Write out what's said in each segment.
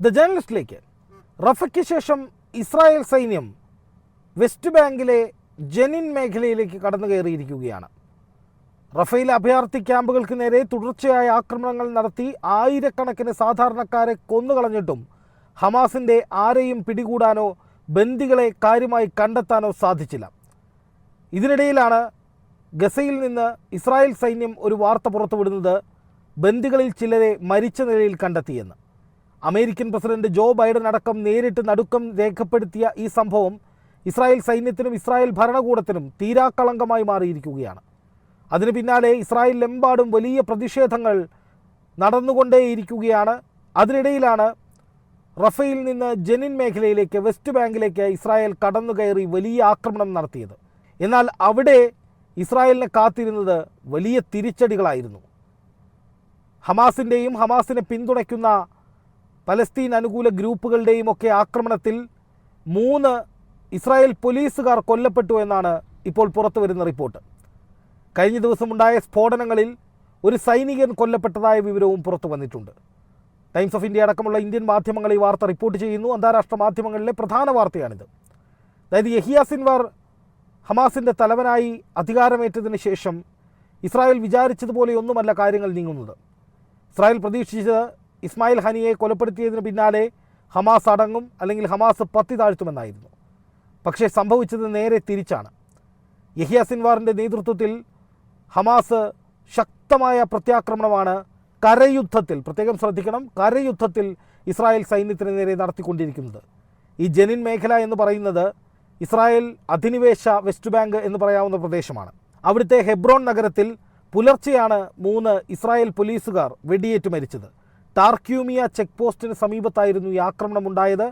The ജേർണലിസ്റ്റിലേക്ക് റഫയ്ക്ക് ശേഷം Israel സൈന്യം west ബാങ്കിലെ ജനിൻ മേഖലയിലേക്ക് കടന്നു കയറിയിരിക്കുകയാണ് റഫേൽ അഭയാർത്ഥി ക്യാമ്പുകൾക്ക് നേരെ തുടർച്ചയായ ആക്രമണങ്ങൾ നടത്തി ആയിരക്കണക്കിന് സാധാരണക്കാരെ കൊന്നുകളഞ്ഞിട്ടും ഹമാസിന്റെ ആരെയും പിടികൂടാനോ ബന്ദികളെ കാര്യമായി കണ്ടെത്താനോ സാധിച്ചില്ല. ഇതിനിടയിലാണ് ഗസയിൽ നിന്ന് ഇസ്രായേൽ സൈന്യം ഒരു വാർത്ത പുറത്തുവിടുന്നത് ബന്ദികളിൽ ചിലരെ മരിച്ച നിലയിൽ കണ്ടെത്തിയെന്ന്. അമേരിക്കൻ പ്രസിഡന്റ് ജോ ബൈഡൻ അടക്കം നേരിട്ട് നടുക്കം രേഖപ്പെടുത്തിയ ഈ സംഭവം ഇസ്രായേൽ സൈന്യത്തിനും ഇസ്രായേൽ ഭരണകൂടത്തിനും തീരാക്കളങ്കമായി മാറിയിരിക്കുകയാണ്. അതിനു പിന്നാലെ ഇസ്രായേലിലെമ്പാടും വലിയ പ്രതിഷേധങ്ങൾ നടന്നുകൊണ്ടേയിരിക്കുകയാണ്. അതിനിടയിലാണ് റഫയിൽ നിന്ന് ജെനിൻ മേഖലയിലേക്ക് വെസ്റ്റ് ബാങ്കിലേക്ക് ഇസ്രായേൽ കടന്നു കയറി വലിയ ആക്രമണം നടത്തിയത്. എന്നാൽ അവിടെ ഇസ്രായേലിനെ കാത്തിരുന്നത് വലിയ തിരിച്ചടികളായിരുന്നു. ഹമാസിന്റെയും ഹമാസിനെ പിന്തുണയ്ക്കുന്ന പലസ്തീൻ അനുകൂല ഗ്രൂപ്പുകളുടെയും ഒക്കെ ആക്രമണത്തിൽ മൂന്ന് ഇസ്രായേൽ പോലീസുകാർ കൊല്ലപ്പെട്ടു എന്നാണ് ഇപ്പോൾ പുറത്തു വരുന്ന റിപ്പോർട്ട്. കഴിഞ്ഞ ദിവസമുണ്ടായ സ്ഫോടനങ്ങളിൽ ഒരു സൈനികൻ കൊല്ലപ്പെട്ടതായ വിവരവും പുറത്തു വന്നിട്ടുണ്ട്. ടൈംസ് ഓഫ് ഇന്ത്യ അടക്കമുള്ള ഇന്ത്യൻ മാധ്യമങ്ങൾ ഈ വാർത്ത റിപ്പോർട്ട് ചെയ്യുന്നു. അന്താരാഷ്ട്ര മാധ്യമങ്ങളിലെ പ്രധാന വാർത്തയാണിത്. അതായത് യഹിയ സിൻവാർ ഹമാസിന്റെ തലവനായി അധികാരമേറ്റതിന് ശേഷം ഇസ്രായേൽ വിചാരിച്ചതുപോലെയൊന്നുമല്ല കാര്യങ്ങൾ നീങ്ങുന്നത്. ഇസ്രായേൽ പ്രതീക്ഷിച്ചത് ഇസ്മായിൽ ഹനിയെ കൊലപ്പെടുത്തിയതിന് പിന്നാലെ ഹമാസ് അടങ്ങും അല്ലെങ്കിൽ ഹമാസ് പത്തി താഴ്ത്തുമെന്നായിരുന്നു. പക്ഷേ സംഭവിച്ചത് നേരെ തിരിച്ചാണ്. യഹിയ സിൻവാറിന്റെ നേതൃത്വത്തിൽ ഹമാസ് ശക്തമായ പ്രത്യാക്രമണമാണ് കരയുദ്ധത്തിൽ പ്രത്യേകം ശ്രദ്ധിക്കണം കരയുദ്ധത്തിൽ ഇസ്രായേൽ സൈന്യത്തിന് നേരെ നടത്തിക്കൊണ്ടിരിക്കുന്നത്. ഈ ജനിൻ മേഖല എന്ന് പറയുന്നത് ഇസ്രായേൽ അധിനിവേശ വെസ്റ്റ് ബാങ്ക് എന്ന് പറയാവുന്ന പ്രദേശമാണ്. അവിടുത്തെ ഹെബ്രോൺ നഗരത്തിൽ പുലർച്ചെയാണ് മൂന്ന് ഇസ്രായേൽ പോലീസുകാർ വെടിയേറ്റ് മരിച്ചത്. ടാർക്യൂമിയ ചെക്ക് പോസ്റ്റിന് സമീപത്തായിരുന്നു ഈ ആക്രമണം ഉണ്ടായത്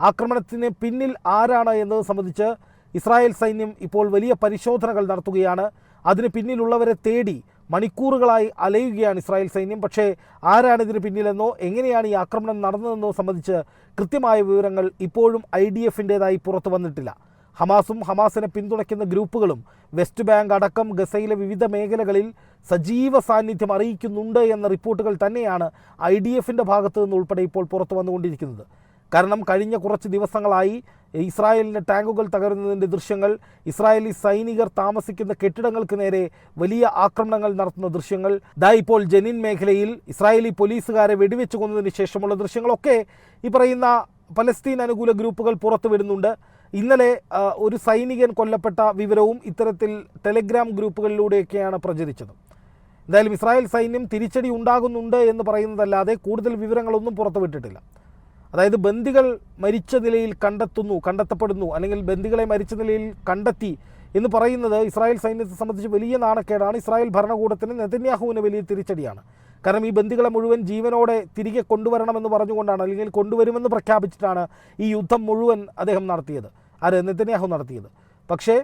ആക്രമണത്തിന് പിന്നിൽ ആരാണ് എന്നത് സംബന്ധിച്ച് ഇസ്രായേൽ സൈന്യം ഇപ്പോൾ വലിയ പരിശോധനകൾ നടത്തുകയാണ്. അതിന് പിന്നിലുള്ളവരെ തേടി മണിക്കൂറുകളായി അലയുകയാണ് ഇസ്രായേൽ സൈന്യം. പക്ഷേ ആരാണ് ഇതിന് പിന്നിലെന്നോ എങ്ങനെയാണ് ഈ ആക്രമണം നടന്നതെന്നോ സംബന്ധിച്ച് കൃത്യമായ വിവരങ്ങൾ ഇപ്പോഴും ഐ ഡി എഫിന്റേതായി പുറത്തു വന്നിട്ടില്ല. ഹമാസും ഹമാസിനെ പിന്തുണയ്ക്കുന്ന ഗ്രൂപ്പുകളും വെസ്റ്റ് ബാങ്ക് അടക്കം ഗസയിലെ വിവിധ മേഖലകളിൽ സജീവ സാന്നിധ്യം അറിയിക്കുന്നുണ്ട് എന്ന റിപ്പോർട്ടുകൾ തന്നെയാണ് ഐ ഡി എഫിന്റെ ഭാഗത്തു നിന്നുൾപ്പെടെ ഇപ്പോൾ പുറത്തു വന്നുകൊണ്ടിരിക്കുന്നത്. കാരണം കഴിഞ്ഞ കുറച്ച് ദിവസങ്ങളായി ഇസ്രായേലിന്റെ ടാങ്കുകൾ തകരുന്നതിന്റെ ദൃശ്യങ്ങൾ ഇസ്രായേലി സൈനികർ താമസിക്കുന്ന കെട്ടിടങ്ങൾക്ക് നേരെ വലിയ ആക്രമണങ്ങൾ നടത്തുന്ന ദൃശ്യങ്ങൾ ദാ ഇപ്പോൾ ജനിൻ മേഖലയിൽ ഇസ്രായേലി പോലീസുകാരെ വെടിവെച്ച് കൊന്നതിന് ശേഷമുള്ള ദൃശ്യങ്ങളൊക്കെ ഈ പറയുന്ന പലസ്തീൻ അനുകൂല ഗ്രൂപ്പുകൾ പുറത്തുവിടുന്നുണ്ട് ഇന്നലെ ഒരു സൈനികൻ കൊല്ലപ്പെട്ട വിവരവും ഇത്തരത്തിൽ ടെലിഗ്രാം ഗ്രൂപ്പുകളിലൂടെയൊക്കെയാണ് പ്രചരിച്ചത്. എന്തായാലും ഇസ്രായേൽ സൈന്യം തിരിച്ചടി ഉണ്ടാകുന്നുണ്ട് എന്ന് പറയുന്നതല്ലാതെ കൂടുതൽ വിവരങ്ങളൊന്നും പുറത്തുവിട്ടിട്ടില്ല. അതായത് ബന്ദികൾ മരിച്ച നിലയിൽ കണ്ടെത്തുന്നു കണ്ടെത്തപ്പെടുന്നു അല്ലെങ്കിൽ ബന്ദികളെ മരിച്ച നിലയിൽ കണ്ടെത്തി എന്ന് പറയുന്നത് ഇസ്രായേൽ സൈന്യത്തെ സംബന്ധിച്ച് വലിയ നാണക്കേടാണ്. ഇസ്രായേൽ ഭരണകൂടത്തിന് നെതന്യാഹുവിന് വലിയ തിരിച്ചടിയാണ്. കാരണം ഈ ബന്ദികളെ മുഴുവൻ ജീവനോടെ തിരികെ കൊണ്ടുവരണമെന്ന് പറഞ്ഞുകൊണ്ടാണ് അല്ലെങ്കിൽ കൊണ്ടുവരുമെന്ന് പ്രഖ്യാപിച്ചിട്ടാണ് ഈ യുദ്ധം മുഴുവൻ അദ്ദേഹം നടത്തിയത് ആര് നെതന്യാഹു നടത്തിയത്. പക്ഷേ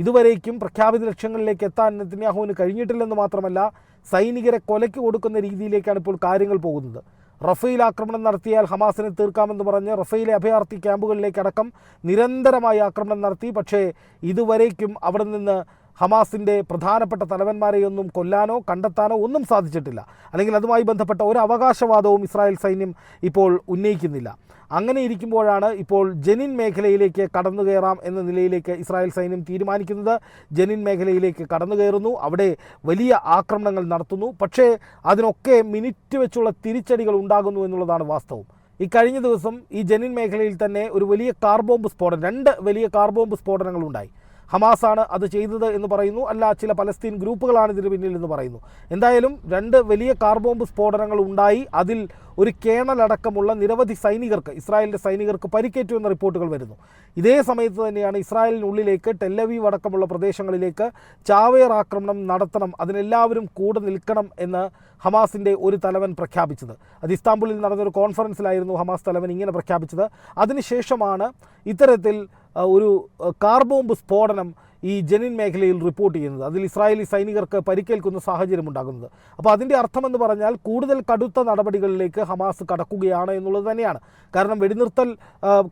ഇതുവരേക്കും പ്രഖ്യാപിത ലക്ഷ്യങ്ങളിലേക്ക് എത്താൻ നെതന്യാഹുവിന് കഴിഞ്ഞിട്ടില്ലെന്ന് മാത്രമല്ല സൈനികരെ കൊലയ്ക്ക് കൊടുക്കുന്ന രീതിയിലേക്കാണ് ഇപ്പോൾ കാര്യങ്ങൾ പോകുന്നത്. റഫേൽ ആക്രമണം നടത്തിയാൽ ഹമാസിനെ തീർക്കാമെന്ന് പറഞ്ഞ് റഫേലെ അഭയാർത്ഥി ക്യാമ്പുകളിലേക്കടക്കം നിരന്തരമായി ആക്രമണം നടത്തി. പക്ഷേ ഇതുവരേക്കും അവിടെ നിന്ന് ഹമാസിന്റെ പ്രധാനപ്പെട്ട തലവന്മാരെയൊന്നും കൊല്ലാനോ കണ്ടെത്താനോ ഒന്നും സാധിച്ചിട്ടില്ല. അല്ലെങ്കിൽ അതുമായി ബന്ധപ്പെട്ട ഒരു അവകാശവാദവും ഇസ്രായേൽ സൈന്യം ഇപ്പോൾ ഉന്നയിക്കുന്നില്ല. അങ്ങനെ ഇരിക്കുമ്പോഴാണ് ഇപ്പോൾ ജനിൻ മേഖലയിലേക്ക് കടന്നു കയറാം എന്ന നിലയിലേക്ക് ഇസ്രായേൽ സൈന്യം തീരുമാനിക്കുന്നത്. ജനിൻ മേഖലയിലേക്ക് കടന്നു കയറുന്നു. അവിടെ വലിയ ആക്രമണങ്ങൾ നടത്തുന്നു. പക്ഷേ അതിനൊക്കെ മിനിറ്റ് വെച്ചുള്ള തിരിച്ചടികൾ ഉണ്ടാകുന്നു എന്നുള്ളതാണ് വാസ്തവം. ഈ കഴിഞ്ഞ ദിവസം ഈ ജനിൻ മേഖലയിൽ തന്നെ ഒരു വലിയ കാർ ബോംബ് സ്ഫോടനം രണ്ട് വലിയ കാർ ബോംബ് സ്ഫോടനങ്ങൾ ഉണ്ടായി ഹമാസാണ് അത് ചെയ്തത് എന്ന് പറയുന്നു. അല്ല ചില പലസ്തീൻ ഗ്രൂപ്പുകളാണ് ഇതിന് പിന്നിൽ എന്ന് പറയുന്നു. എന്തായാലും രണ്ട് വലിയ കാർ ബോംബ് സ്ഫോടനങ്ങൾ ഉണ്ടായി. അതിൽ ഒരു കേണലടക്കമുള്ള നിരവധി സൈനികർക്ക് ഇസ്രായേലിന്റെ സൈനികർക്ക് പരിക്കേറ്റു എന്ന റിപ്പോർട്ടുകൾ വരുന്നു. ഇതേ സമയത്ത് തന്നെയാണ് ഇസ്രായേലിനുള്ളിലേക്ക് ടെല്ലവീവ് അടക്കമുള്ള പ്രദേശങ്ങളിലേക്ക് ചാവേർ ആക്രമണം നടത്തണം അതിനെല്ലാവരും കൂടെ നിൽക്കണം എന്ന് ഹമാസിന്റെ ഒരു തലവൻ പ്രഖ്യാപിച്ചത്. അത് ഇസ്താംബുളിൽ നടന്നൊരു കോൺഫറൻസിലായിരുന്നു ഹമാസ് തലവൻ ഇങ്ങനെ പ്രഖ്യാപിച്ചത്. അതിനുശേഷമാണ് ഇത്തരത്തിൽ ഒരു കാർ ബോംബ് സ്ഫോടനം ഈ ജനിൻ മേഖലയിൽ റിപ്പോർട്ട് ചെയ്യുന്നത്. അതിൽ ഇസ്രായേലി സൈനികർക്ക് പരിക്കേൽക്കുന്ന സാഹചര്യം ഉണ്ടാകുന്നത്. അപ്പോൾ അതിന്റെ അർത്ഥമെന്ന് പറഞ്ഞാൽ കൂടുതൽ കടുത്ത നടപടികളിലേക്ക് ഹമാസ് കടക്കുകയാണ് എന്നുള്ളത് തന്നെയാണ്. കാരണം വെടിനിർത്തൽ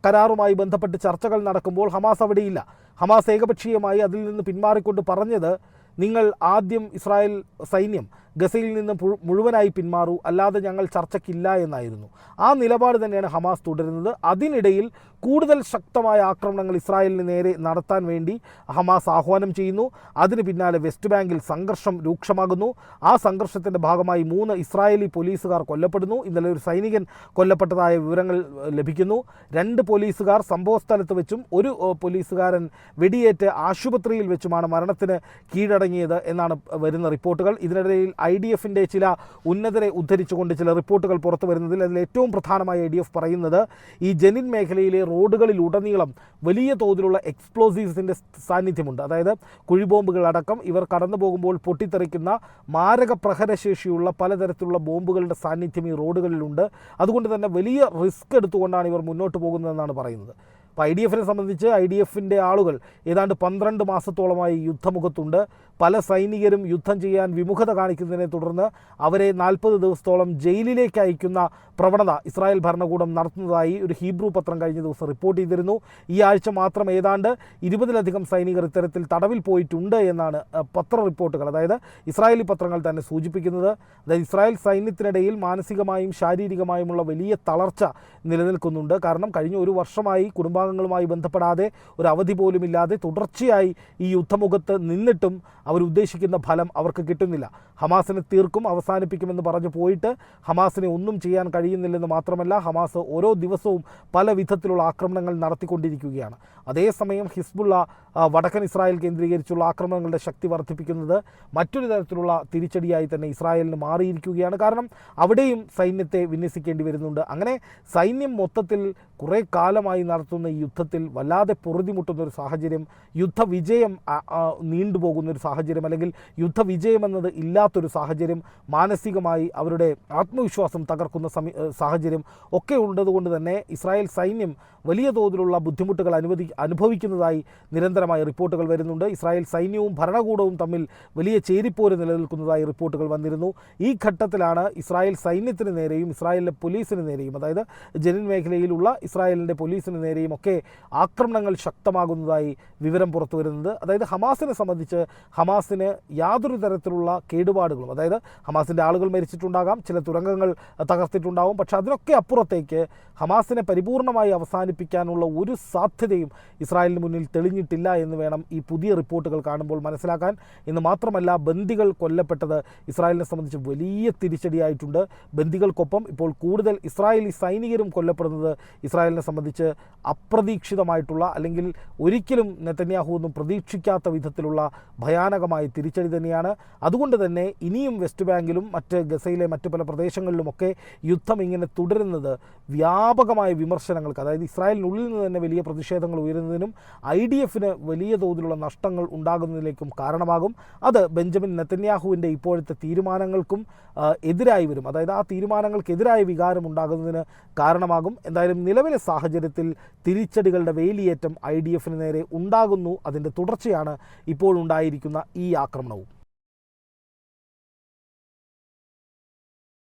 കരാറുമായി ബന്ധപ്പെട്ട് ചർച്ചകൾ നടക്കുമ്പോൾ ഹമാസ് അവിടെയില്ല. ഹമാസ് ഏകപക്ഷീയമായി അതിൽ നിന്ന് പിന്മാറിക്കൊണ്ട് പറഞ്ഞത് നിങ്ങൾ ആദ്യം ഇസ്രായേൽ സൈന്യം ഗസയിൽ നിന്ന് മുഴുവനായി പിന്മാറൂ. അല്ലാതെ ഞങ്ങൾ ചർച്ചയ്ക്കില്ല എന്നായിരുന്നു. ആ നിലപാട് തന്നെയാണ് ഹമാസ് തുടരുന്നത്. അതിനിടയിൽ കൂടുതൽ ശക്തമായ ആക്രമണങ്ങൾ ഇസ്രായേലിന് നേരെ നടത്താൻ വേണ്ടി ഹമാസ് ആഹ്വാനം ചെയ്യുന്നു. അതിന് പിന്നാലെ വെസ്റ്റ് ബാങ്കിൽ സംഘർഷം രൂക്ഷമാകുന്നു. ആ സംഘർഷത്തിന്റെ ഭാഗമായി മൂന്ന് ഇസ്രായേലി പോലീസുകാർ കൊല്ലപ്പെടുന്നു. ഇന്നലെ ഒരു സൈനികൻ കൊല്ലപ്പെട്ടതായ വിവരങ്ങൾ ലഭിക്കുന്നു. രണ്ട് പോലീസുകാർ സംഭവസ്ഥലത്ത് വെച്ചും ഒരു പോലീസുകാരൻ വെടിയേറ്റ് ആശുപത്രിയിൽ വെച്ചുമാണ് മരണത്തിന് കീഴടങ്ങിയത് എന്നാണ് വരുന്ന റിപ്പോർട്ടുകൾ. ഇതിനിടയിൽ ഐ ഡി എഫിന്റെ ചില ഉന്നതരെ ഉദ്ധരിച്ചുകൊണ്ട് ചില റിപ്പോർട്ടുകൾ പുറത്തു വരുന്നതിൽ അതിൽ ഏറ്റവും പ്രധാനമായി ഐ ഡി എഫ് പറയുന്നത് ഈ ജനിൻ മേഖലയിലെ റോഡുകളിലുടനീളം വലിയ തോതിലുള്ള എക്സ്പ്ലോസീവ്സിന്റെ സാന്നിധ്യമുണ്ട്. അതായത് കുഴിബോംബുകൾ അടക്കം ഇവർ കടന്നു പോകുമ്പോൾ പൊട്ടിത്തെറിക്കുന്ന മാരക പ്രഹരശേഷിയുള്ള പലതരത്തിലുള്ള ബോംബുകളുടെ സാന്നിധ്യം ഈ റോഡുകളിലുണ്ട്. അതുകൊണ്ട് തന്നെ വലിയ റിസ്ക് എടുത്തുകൊണ്ടാണ് ഇവർ മുന്നോട്ട് പോകുന്നതെന്നാണ് പറയുന്നത്. അപ്പോൾ ഐ ഡി എഫിനെ സംബന്ധിച്ച് ഐ ഡി എഫിന്റെ ആളുകൾ ഏതാണ്ട് പന്ത്രണ്ട് മാസത്തോളമായി യുദ്ധമുഖത്തുണ്ട്. പല സൈനികരും യുദ്ധം ചെയ്യാൻ വിമുഖത കാണിക്കുന്നതിനെ തുടർന്ന് അവരെ നാൽപ്പത് ദിവസത്തോളം ജയിലിലേക്ക് അയക്കുന്ന പ്രവണത ഇസ്രായേൽ ഭരണകൂടം നടത്തുന്നതായി ഒരു ഹീബ്രു പത്രം കഴിഞ്ഞ ദിവസം റിപ്പോർട്ട് ചെയ്തിരുന്നു. ഈ ആഴ്ച മാത്രം ഏതാണ്ട് ഇരുപതിലധികം സൈനികർ ഇത്തരത്തിൽ തടവിൽ പോയിട്ടുണ്ട് എന്നാണ് പത്ര റിപ്പോർട്ടുകൾ. അതായത് ഇസ്രായേലി പത്രങ്ങൾ തന്നെ സൂചിപ്പിക്കുന്നത്. അതായത് ഇസ്രായേൽ സൈന്യത്തിനിടയിൽ മാനസികമായും ശാരീരികമായുമുള്ള വലിയ തളർച്ച നിലനിൽക്കുന്നുണ്ട്. കാരണം കഴിഞ്ഞ ഒരു വർഷമായി കുടുംബാംഗങ്ങളുമായി ബന്ധപ്പെടാതെ ഒരു അവധി പോലുമില്ലാതെ തുടർച്ചയായി ഈ യുദ്ധമുഖത്ത് നിന്നിട്ടും അവരുദ്ദേശിക്കുന്ന ഫലം അവർക്ക് കിട്ടുന്നില്ല. ഹമാസിനെ തീർക്കും അവസാനിപ്പിക്കുമെന്ന് പറഞ്ഞു പോയിട്ട് ഹമാസിനെ ഒന്നും ചെയ്യാൻ കഴിയുന്നില്ലെന്ന് മാത്രമല്ല ഹമാസ് ഓരോ ദിവസവും പല വിധത്തിലുള്ള ആക്രമണങ്ങൾ നടത്തിക്കൊണ്ടിരിക്കുകയാണ്. അതേസമയം ഹിസ്ബുള്ള വടക്കൻ ഇസ്രായേൽ കേന്ദ്രീകരിച്ചുള്ള ആക്രമണങ്ങളുടെ ശക്തി വർദ്ധിപ്പിക്കുന്നത് മറ്റൊരു തരത്തിലുള്ള തിരിച്ചടിയായി തന്നെ ഇസ്രായേലിന് മാറിയിരിക്കുകയാണ്. കാരണം അവിടെയും സൈന്യത്തെ വിന്യസിക്കേണ്ടി വരുന്നുണ്ട്. അങ്ങനെ സൈന്യം മൊത്തത്തിൽ കുറേ കാലമായി നടത്തുന്ന ഈ യുദ്ധത്തിൽ വല്ലാതെ പൊറുതിമുട്ടുന്ന ഒരു സാഹചര്യം യുദ്ധവിജയം നീണ്ടുപോകുന്ന ഒരു സാഹചര്യം അല്ലെങ്കിൽ യുദ്ധവിജയം എന്നത് ഇല്ലാത്തൊരു സാഹചര്യം മാനസികമായി അവരുടെ ആത്മവിശ്വാസം തകർക്കുന്ന സമി സാഹചര്യം ഒക്കെ ഉള്ളതുകൊണ്ട് തന്നെ ഇസ്രായേൽ സൈന്യം വലിയ തോതിലുള്ള ബുദ്ധിമുട്ടുകൾ അനുവദി അനുഭവിക്കുന്നതായി നിരന്തരമായ റിപ്പോർട്ടുകൾ വരുന്നുണ്ട്. ഇസ്രായേൽ സൈന്യവും ഭരണകൂടവും തമ്മിൽ വലിയ ചേരിപ്പോര് നിലനിൽക്കുന്നതായി റിപ്പോർട്ടുകൾ വന്നിരുന്നു. ഈ ഘട്ടത്തിലാണ് ഇസ്രായേൽ സൈന്യത്തിന് നേരെയും ഇസ്രായേലിലെ പോലീസിന് നേരെയും അതായത് ജനിൻ മേഖലയിലുള്ള ഇസ്രായേലിന്റെ പോലീസിന് നേരെയും ഒക്കെ ആക്രമണങ്ങൾ ശക്തമാകുന്നതായി വിവരം പുറത്തു വരുന്നത് അതായത് ഹമാസിനെ സംബന്ധിച്ച് ഹമാസിന് യാതൊരു തരത്തിലുള്ള കേടുപാടുകളും അതായത് ഹമാസിന്റെ ആളുകൾ മരിച്ചിട്ടുണ്ടാകാം ചില തുരങ്കങ്ങൾ തകർത്തിട്ടുണ്ടാകും പക്ഷേ അതിനൊക്കെ അപ്പുറത്തേക്ക് ഹമാസിനെ പരിപൂർണമായി അവസാനിപ്പിക്കാനുള്ള ഒരു സാധ്യതയും ഇസ്രായേലിന് മുന്നിൽ തെളിഞ്ഞിട്ടില്ല എന്ന് വേണം ഈ പുതിയ റിപ്പോർട്ടുകൾ കാണുമ്പോൾ മനസ്സിലാക്കാൻ. എന്ന് മാത്രമല്ല ബന്ദികൾ കൊല്ലപ്പെട്ടത് ഇസ്രായേലിനെ സംബന്ധിച്ച് വലിയ തിരിച്ചടിയായിട്ടുണ്ട്. ബന്ദികൾക്കൊപ്പം ഇപ്പോൾ കൂടുതൽ ഇസ്രായേലി സൈനികരും കൊല്ലപ്പെടുന്നത് ഇസ്രായേലിനെ സംബന്ധിച്ച് അപ്രതീക്ഷിതമായിട്ടുള്ള അല്ലെങ്കിൽ ഒരിക്കലും നെത്തന്യാഹു ഒന്നും പ്രതീക്ഷിക്കാത്ത വിധത്തിലുള്ള ഭയാനകമായ തിരിച്ചടി തന്നെയാണ്. അതുകൊണ്ട് തന്നെ ഇനിയും വെസ്റ്റ് ബാങ്കിലും മറ്റ് ഗസയിലെ മറ്റു പല പ്രദേശങ്ങളിലുമൊക്കെ യുദ്ധം ഇങ്ങനെ തുടരുന്നത് വ്യാപകമായ വിമർശനങ്ങൾക്ക് അതായത് ഇസ്രായേലിനുള്ളിൽ നിന്ന് തന്നെ വലിയ പ്രതിഷേധങ്ങൾ ഉയരുന്നതിനും ഐ ഡി എഫിന് വലിയ തോതിലുള്ള നഷ്ടങ്ങൾ ഉണ്ടാകുന്നതിലേക്കും കാരണമാകും. അത് ബെഞ്ചമിൻ നെത്തന്യാഹുവിന്റെ ഇപ്പോഴത്തെ തീരുമാനങ്ങൾക്കും എതിരായി വരും. അതായത് ആ തീരുമാനങ്ങൾക്കെതിരായ വികാരം ഉണ്ടാകുന്നതിന് കാരണമാകും. എന്തായാലും നിലവിലെ സാഹചര്യത്തിൽ തിരിച്ചടികളുടെ വേലിയേറ്റം ഐ ഡി എഫിന് നേരെ ഉണ്ടാകുന്നു. അതിന്റെ തുടർച്ചയാണ് ഇപ്പോഴുണ്ടായിരിക്കുന്ന ഈ ആക്രമണവും.